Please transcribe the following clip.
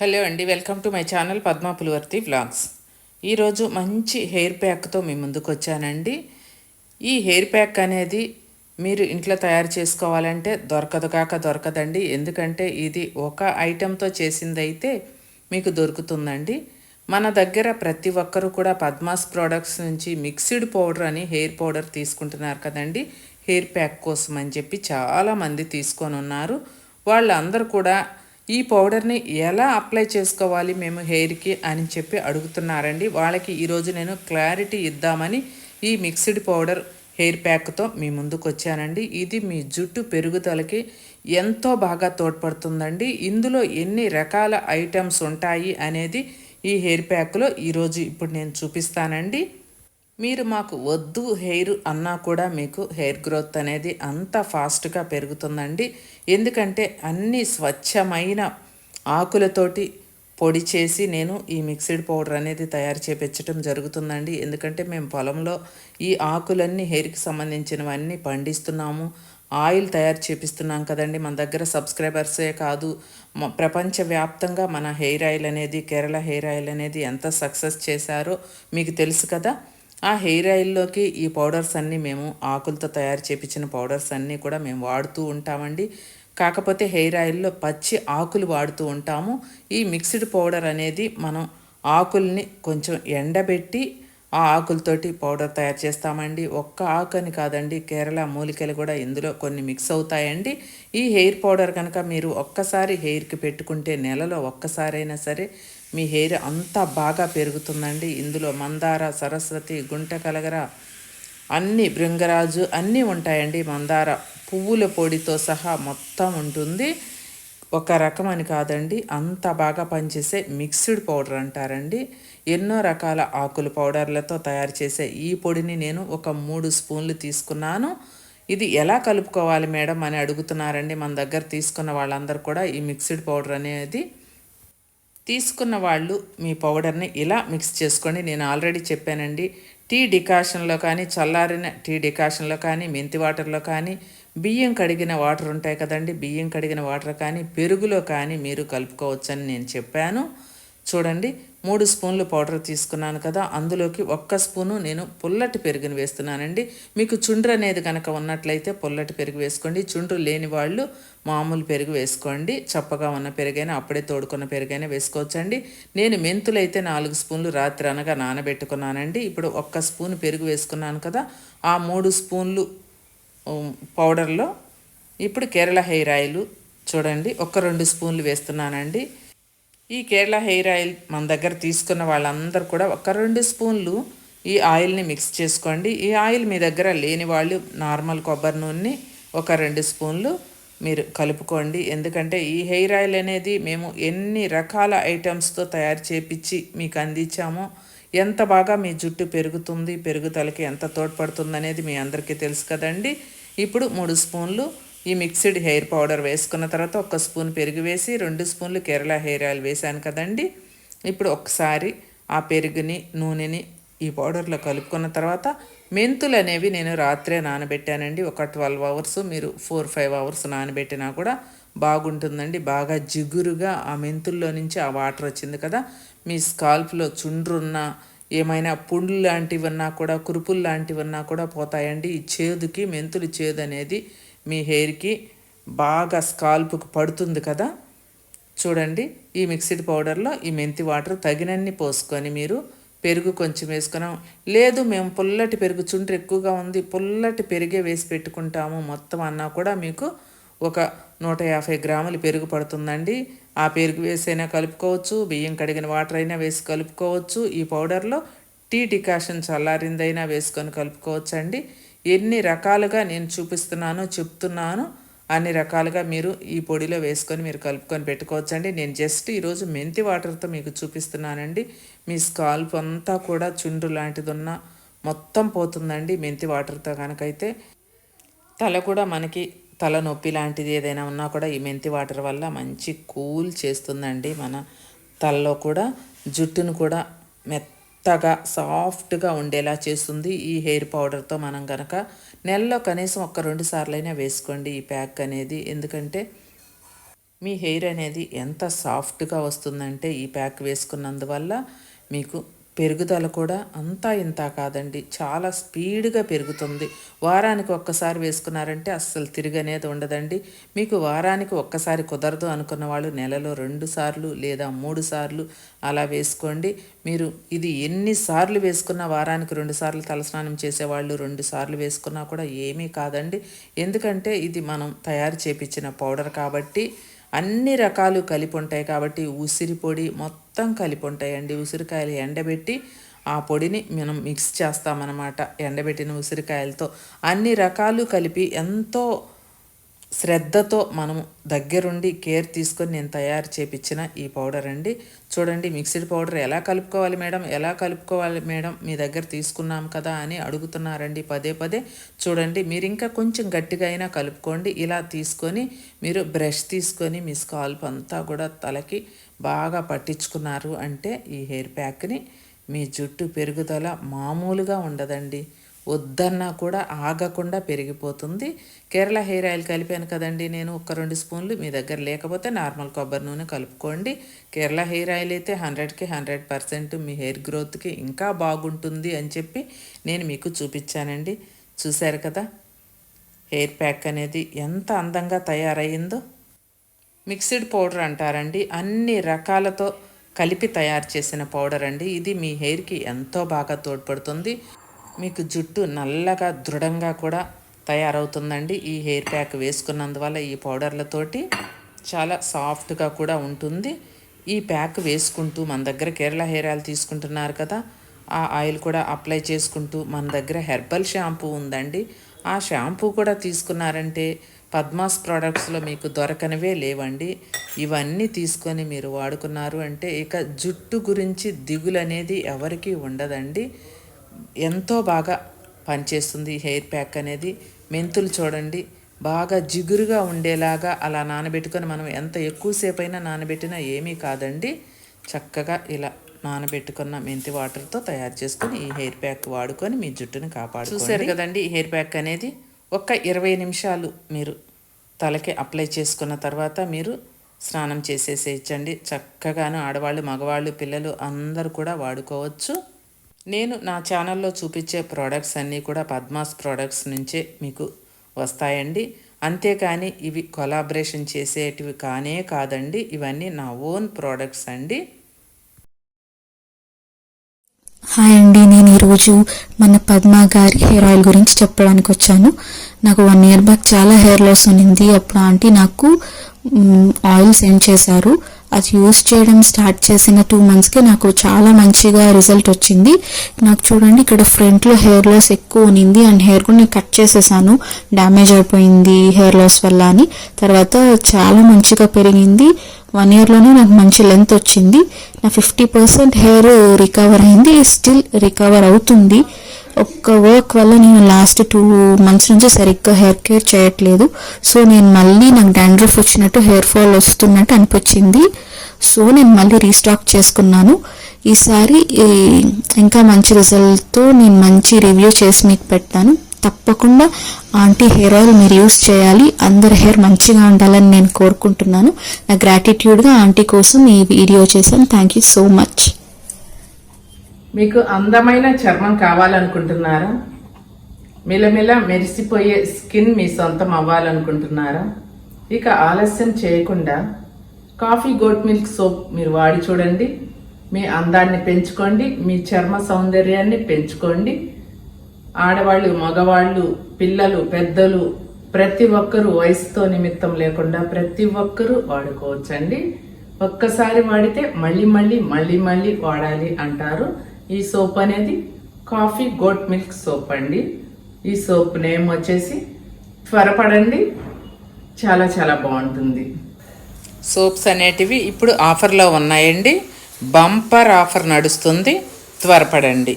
Hello అండి welcome to my channel Padma Pulivarthi vlogs. ఈరోజు మంచి హెయిర్ ప్యాక్తో మీ ముందుకు వచ్చానండి. ఈ హెయిర్ ప్యాక్ అనేది మీరు ఇంట్లో తయారు చేసుకోవాలంటే దొరకదు కాక దొరకదండి. ఎందుకంటే ఇది ఒక ఐటెంతో చేసిందైతే మీకు దొరుకుతుందండి. మన దగ్గర ప్రతి ఒక్కరూ కూడా పద్మాస్ ప్రోడక్ట్స్ నుంచి మిక్స్డ్ పౌడర్ అని హెయిర్ పౌడర్ తీసుకుంటున్నారు కదండి. హెయిర్ ప్యాక్ కోసం అని చెప్పి చాలామంది తీసుకొని ఉన్నారు. వాళ్ళందరూ కూడా ఈ పౌడర్ని ఎలా అప్లై చేసుకోవాలి మేము హెయిర్కి అని చెప్పి అడుగుతున్నారండి. వాళ్ళకి ఈరోజు నేను క్లారిటీ ఇద్దామని ఈ మిక్స్డ్ పౌడర్ హెయిర్ ప్యాక్తో మీ ముందుకు వచ్చానండి ఇది మీ జుట్టు పెరుగుదలకి ఎంతో బాగా తోడ్పడుతుందండి. ఇందులో ఎన్ని రకాల ఐటమ్స్ ఉంటాయి అనేది ఈ హెయిర్ ప్యాక్లో ఈరోజు ఇప్పుడు నేను చూపిస్తానండి. మీరు మాకు వద్దు హెయిర్ అన్నా కూడా మీకు హెయిర్ గ్రోత్ అనేది అంత ఫాస్ట్గా పెరుగుతుందండి. ఎందుకంటే అన్ని స్వచ్ఛమైన ఆకులతోటి పొడి చేసి నేను ఈ మిక్సిడ్ పౌడర్ అనేది తయారు చేపించడం జరుగుతుందండి. ఎందుకంటే మేము పొలంలో ఈ ఆకులన్నీ హెయిర్కి సంబంధించినవన్నీ పండిస్తున్నాము. ఆయిల్ తయారు చేపిస్తున్నాం కదండి. మన దగ్గర సబ్స్క్రైబర్సే కాదు. ప్రపంచవ్యాప్తంగా మన హెయిర్ ఆయిల్ అనేది కేరళ హెయిర్ ఆయిల్ అనేది ఎంత సక్సెస్ చేశారో మీకు తెలుసు కదా. ఆ హెయిర్ ఆయిల్లోకి ఈ పౌడర్స్ అన్నీ మేము ఆకులతో తయారు చేపించిన పౌడర్స్ అన్నీ కూడా మేము వాడుతూ ఉంటామండి. కాకపోతే హెయిర్ ఆయిల్లో పచ్చి ఆకులు వాడుతూ ఉంటాము. ఈ మిక్స్డ్ పౌడర్ అనేది మనం ఆకుల్ని కొంచెం ఎండబెట్టి ఆ ఆకులతోటి పౌడర్ తయారు చేస్తామండి. ఒక్క ఆకు అని కాదండి కేరళ మూలికలు కూడా ఇందులో కొన్ని మిక్స్ అవుతాయండి. ఈ హెయిర్ పౌడర్ కనుక మీరు ఒక్కసారి హెయిర్కి పెట్టుకుంటే నెలలో ఒక్కసారైనా సరే మీ హెయిర్ అంత బాగా పెరుగుతుందండి. ఇందులో మందార సరస్వతి గుంట కలగర అన్ని భృంగరాజు అన్నీ ఉంటాయండి. మందార పువ్వుల పొడితో సహా మొత్తం ఉంటుంది. ఒక రకం అని కాదండి. అంత బాగా పనిచేసే మిక్స్డ్ పౌడర్ అంటారండి. ఎన్నో రకాల ఆకుల పౌడర్లతో తయారు చేసే ఈ పొడిని నేను ఒక మూడు స్పూన్లు తీసుకున్నాను. ఇది ఎలా కలుపుకోవాలి మేడం అని అడుగుతున్నారండి. మన దగ్గర తీసుకున్న వాళ్ళందరూ కూడా ఈ మిక్స్డ్ పౌడర్ అనేది తీసుకున్న వాళ్ళు మీ పౌడర్ని ఇలా మిక్స్ చేసుకోండి. నేను ఆల్రెడీ చెప్పానండి. టీ డికాషన్లో కానీ చల్లారిన టీ డికాషన్లో కానీ మెంతి వాటర్లో కానీ బియ్యం కడిగిన వాటర్ ఉంటాయి కదండి. బియ్యం కడిగిన వాటర్ కానీ పెరుగులో కానీ మీరు కలుపుకోవచ్చని నేను చెప్పాను. చూడండి మూడు స్పూన్లు పౌడర్ తీసుకున్నాను కదా అందులోకి ఒక్క స్పూను నేను పుల్లటి పెరుగుని వేస్తున్నానండి. మీకు చుండ్రు అనేది కనుక ఉన్నట్లయితే పుల్లటి పెరుగు వేసుకోండి. చుండ్రు లేని వాళ్ళు మామూలు పెరుగు వేసుకోండి. చప్పగా ఉన్న పెరుగైనా అప్పుడే తోడుకున్న పెరుగైనా వేసుకోవచ్చండి. నేను మెంతులు అయితే నాలుగు స్పూన్లు రాత్రి అనగా నానబెట్టుకున్నానండి. ఇప్పుడు ఒక్క స్పూన్ పెరుగు వేసుకున్నాను కదా ఆ మూడు స్పూన్లు పౌడర్లో. ఇప్పుడు కేరళ హెయిర్ ఆయిల్ చూడండి ఒక రెండు స్పూన్లు వేస్తున్నానండి. ఈ కేరళ హెయిర్ ఆయిల్ మన దగ్గర తీసుకున్న వాళ్ళందరూ కూడా ఒక రెండు స్పూన్లు ఈ ఆయిల్ని మిక్స్ చేసుకోండి. ఈ ఆయిల్ మీ దగ్గర లేని వాళ్ళు నార్మల్ కొబ్బరి నూనెని ఒక రెండు స్పూన్లు మీరు కలుపుకోండి. ఎందుకంటే ఈ హెయిర్ ఆయిల్ అనేది మేము ఎన్ని రకాల ఐటమ్స్తో తయారు చేపించి మీకు అందించామో ఎంత బాగా మీ జుట్టు పెరుగుతుంది పెరుగుదలకి ఎంత తోడ్పడుతుంది అనేది మీ అందరికీ తెలుసు కదండి. ఇప్పుడు మూడు స్పూన్లు ఈ మిక్స్డ్ హెయిర్ పౌడర్ వేసుకున్న తర్వాత ఒక స్పూన్ పెరుగు వేసి రెండు స్పూన్లు కేరళ హెయిర్ ఆయిల్ వేసాను కదండి. ఇప్పుడు ఒకసారి ఆ పెరుగుని నూనెని ఈ పౌడర్లో కలుపుకున్న తర్వాత మెంతులు అనేవి నేను రాత్రే నానబెట్టానండి. ఒక ట్వెల్వ్ అవర్స్ మీరు ఫోర్ ఫైవ్ అవర్స్ నానబెట్టినా కూడా బాగుంటుందండి. బాగా జిగురుగా ఆ మెంతుల్లో నుంచి ఆ వాటర్ వచ్చింది కదా. మీ స్కాల్ప్లో చుండ్రున్న ఏమైనా పుండ్లు లాంటివి ఉన్నా కూడా కురుపులు లాంటివి ఉన్నా కూడా పోతాయండి. ఈ చేదుకి మెంతులు చేదు అనేది మీ హెయిర్కి బాగా స్కాల్ప్కి పడుతుంది కదా? చూడండి ఈ మిక్సిడ్ పౌడర్లో ఈ మెంతి వాటర్ తగినన్ని పోసుకొని మీరు పెరుగు కొంచెం వేసుకున్నాం. లేదు మేము పుల్లటి పెరుగు చుండ్రు ఎక్కువగా ఉంది పుల్లటి పెరిగే వేసి పెట్టుకుంటాము. మొత్తం అన్నా కూడా మీకు ఒక నూట యాభై గ్రాములు పెరుగు పడుతుందండి. ఆ పెరుగు వేసైనా కలుపుకోవచ్చు బియ్యం కడిగిన వాటర్ అయినా వేసి కలుపుకోవచ్చు. ఈ పౌడర్లో టీ డికాషన్ చల్లారిందైనా వేసుకొని కలుపుకోవచ్చు అండి ఎన్ని రకాలుగా నేను చూపిస్తున్నానో చెప్తున్నాను అన్ని రకాలుగా మీరు ఈ పొడిలో వేసుకొని మీరు కలుపుకొని పెట్టుకోవచ్చండి. నేను జస్ట్ ఈరోజు మెంతి వాటర్తో మీకు చూపిస్తున్నానండి. మీ స్కాల్ప్ అంతా కూడా చుండ్రు లాంటిది ఉన్న మొత్తం పోతుందండి మెంతి వాటర్తో కనుకైతే. తల కూడా మనకి తలనొప్పి లాంటిది ఏదైనా ఉన్నా కూడా ఈ మెంతి వాటర్ వల్ల మంచి కూల్ చేస్తుందండి మన తలలో కూడా. జుట్టును కూడా మెత్త మెత్తగా సాఫ్ట్గా ఉండేలా చేస్తుంది ఈ హెయిర్ పౌడర్తో మనం కనుక నెలలో కనీసం ఒక రెండు సార్లైనా వేసుకోండి ఈ ప్యాక్ అనేది. ఎందుకంటే మీ హెయిర్ అనేది ఎంత సాఫ్ట్గా వస్తుందంటే ఈ ప్యాక్ వేసుకున్నందువల్ల మీకు పెరుగుదల కూడా అంతా ఇంత కాదండి. చాలా స్పీడ్గా పెరుగుతుంది. వారానికి ఒక్కసారి వేసుకున్నారంటే అస్సలు తిరిగనేది ఉండదండి. మీకు వారానికి ఒక్కసారి కుదరదు అనుకున్న వాళ్ళు నెలలో రెండు సార్లు లేదా మూడు సార్లు అలా వేసుకోండి. మీరు ఇది ఎన్నిసార్లు వేసుకున్నా వారానికి రెండు సార్లు తలస్నానం చేసేవాళ్ళు రెండు సార్లు వేసుకున్నా కూడా ఏమీ కాదండి. ఎందుకంటే ఇది మనం తయారు చేపించిన పౌడర్ కాబట్టి అన్ని రకాలు కలిపి ఉంటాయి కాబట్టి ఉసిరి పొడి మొత్తం కలిపి ఉంటాయండి ఉసిరికాయలు ఎండబెట్టి ఆ పొడిని మనం మిక్స్ చేస్తామన్నమాట. ఎండబెట్టిన ఉసిరికాయలతో అన్ని రకాలు కలిపి ఎంతో శ్రద్ధతో మనము దగ్గరుండి కేర్ తీసుకొని నేను తయారు చేపించిన ఈ పౌడర్ అండి. చూడండి మిక్స్డ్ పౌడర్ ఎలా కలుపుకోవాలి మేడం? ఎలా కలుపుకోవాలి మేడం? మీ దగ్గర తీసుకున్నాం కదా అని అడుగుతున్నారండి పదే పదే. చూడండి మీరు ఇంకా కొంచెం గట్టిగా అయినా కలుపుకోండి. ఇలా తీసుకొని మీరు బ్రష్ తీసుకొని మీ స్కాల్ప్ అంతా కూడా తలకి బాగా పట్టించుకున్నారు అంటే ఈ హెయిర్ ప్యాక్ని మీ జుట్టు పెరుగుదల మామూలుగా ఉండదండి. వద్దన్నా కూడా ఆగకుండా పెరిగిపోతుంది. కేరళ హెయిర్ ఆయిల్ కలిపాను కదండి నేను ఒక రెండు స్పూన్లు మీ దగ్గర. లేకపోతే నార్మల్ కొబ్బరి నూనె కలుపుకోండి. కేరళ హెయిర్ ఆయిల్ అయితే హండ్రెడ్కి హండ్రెడ్ పర్సెంట్ మీ హెయిర్ గ్రోత్కి ఇంకా బాగుంటుంది అని చెప్పి నేను మీకు చూపించానండి. చూశారు కదా? హెయిర్ ప్యాక్ అనేది ఎంత అందంగా తయారయ్యిందో మిక్స్డ్ పౌడర్ అంటారండి. అన్ని రకాలతో కలిపి తయారు చేసిన పౌడర్ అండి. ఇది మీ హెయిర్కి ఎంతో బాగా తోడ్పడుతుంది. మీకు జుట్టు నల్లగా దృఢంగా కూడా తయారవుతుందండి. ఈ హెయిర్ ప్యాక్ వేసుకున్నందువల్ల ఈ పౌడర్లతోటి చాలా సాఫ్ట్గా కూడా ఉంటుంది. ఈ ప్యాక్ వేసుకుంటూ మన దగ్గర కేరళ హెయిర్ ఆయిల్ తీసుకుంటున్నారు కదా ఆ ఆయిల్ కూడా అప్లై చేసుకుంటూ మన దగ్గర హెర్బల్ షాంపూ ఉందండి. ఆ షాంపూ కూడా తీసుకున్నారంటే పద్మాస్ ప్రోడక్ట్స్లో మీకు దొరకనివే లేవండి. ఇవన్నీ తీసుకొని మీరు వాడుకున్నారు అంటే ఇక జుట్టు గురించి దిగులు అనేది ఎవరికీ ఉండదండి. ఎంతో బాగా పనిచేస్తుంది హెయిర్ ప్యాక్ అనేది. మెంతులు చూడండి బాగా జిగురుగా ఉండేలాగా అలా నానబెట్టుకొని మనం ఎంత ఎక్కువసేపు అయినా నానబెట్టినా ఏమీ కాదండి. చక్కగా ఇలా నానబెట్టుకున్న మెంతి వాటర్తో తయారు చేసుకొని ఈ హెయిర్ ప్యాక్ వాడుకొని మీ జుట్టుని కాపాడు చూసారు కదండి ఈ హెయిర్ ప్యాక్ అనేది ఒక్క ఇరవై నిమిషాలు మీరు తలకి అప్లై చేసుకున్న తర్వాత మీరు స్నానం చేసేసేయచ్చండి. చక్కగాను ఆడవాళ్ళు మగవాళ్ళు పిల్లలు అందరూ కూడా వాడుకోవచ్చు. నేను నా ఛానల్లో చూపించే ప్రోడక్ట్స్ అన్నీ కూడా పద్మాస్ ప్రోడక్ట్స్ నుంచే మీకు వస్తాయండి. అంతేకాని ఇవి కొలాబరేషన్ చేసేటివి కానే కాదండి. ఇవన్నీ నా ఓన్ ప్రోడక్ట్స్ అండి. హాయ్ అండి. నేను ఈరోజు మన పద్మ గారి హెయిర్ ఆయిల్ గురించి చెప్పడానికి వచ్చాను. నాకు వన్ ఇయర్ బ్యాక్ చాలా హెయిర్ లాస్ ఉన్నింది అప్పుడు ఆంటీ నాకు ఆయిల్ సెండ్ చేశారు? అది యూస్ చేయడం స్టార్ట్ చేసిన టూ మంత్స్కి నాకు చాలా మంచిగా రిజల్ట్ వచ్చింది. నాకు చూడండి ఇక్కడ ఫ్రంట్లో హెయిర్ లాస్ ఎక్కువ ఉన్నింది. అండ్ హెయిర్ కూడా నేను కట్ చేసేసాను. డ్యామేజ్ అయిపోయింది హెయిర్ లాస్ వల్ల అని. తర్వాత చాలా మంచిగా పెరిగింది. వన్ ఇయర్లోనే నాకు మంచి లెంత్ వచ్చింది. నా ఫిఫ్టీ పర్సెంట్ హెయిర్ రికవర్ అయింది. స్టిల్ రికవర్ అవుతుంది. ఒక్క వర్క్ వల్ల నేను లాస్ట్ టూ మంత్స్ నుంచి సరిగ్గా హెయిర్ కేర్ చేయట్లేదు. సో నేను మళ్ళీ నాకు డాండ్రఫ్ వచ్చినట్టు హెయిర్ ఫాల్ వస్తున్నట్టు అనిపించింది. సో నేను మళ్ళీ రీస్టాక్ చేసుకున్నాను. ఈసారి ఇంకా మంచి రిజల్ట్తో నేను మంచి రివ్యూ చేసి మీకు పెడతాను తప్పకుండా ఆంటీ హెయిర్ ఆయిల్ మీరు యూస్ చేయాలి. అందరి హెయిర్ మంచిగా ఉండాలని నేను కోరుకుంటున్నాను. నా గ్రాటిట్యూడ్గా ఆంటీ కోసం ఈ వీడియో చేశాను. థ్యాంక్ యూ సో మచ్ మీకు అందమైన చర్మం కావాలనుకుంటున్నారా? మిలమిల మెరిసిపోయే స్కిన్ మీ సొంతం అవ్వాలనుకుంటున్నారా? ఇక ఆలస్యం చేయకుండా కాఫీ గోట్ మిల్క్ సోప్ మీరు వాడి చూడండి. మీ అందాన్ని పెంచుకోండి మీ చర్మ సౌందర్యాన్ని పెంచుకోండి. ఆడవాళ్ళు మగవాళ్ళు పిల్లలు పెద్దలు ప్రతి ఒక్కరూ వయసుతో నిమిత్తం లేకుండా ప్రతి ఒక్కరూ వాడుకోవచ్చండి. ఒక్కసారి వాడితే మళ్ళీ మళ్ళీ మళ్ళీ మళ్ళీ వాడాలి అంటారు. ఈ సోప్ అనేది కాఫీ గోట్ మిల్క్ సోప్ అండి. ఈ సోప్ నేమ్ వచ్చేసి త్వరపడండి. చాలా చాలా బాగుంటుంది. సోప్స్ అనేటివి ఇప్పుడు ఆఫర్లో ఉన్నాయండి. బంపర్ ఆఫర్ నడుస్తుంది. త్వరపడండి.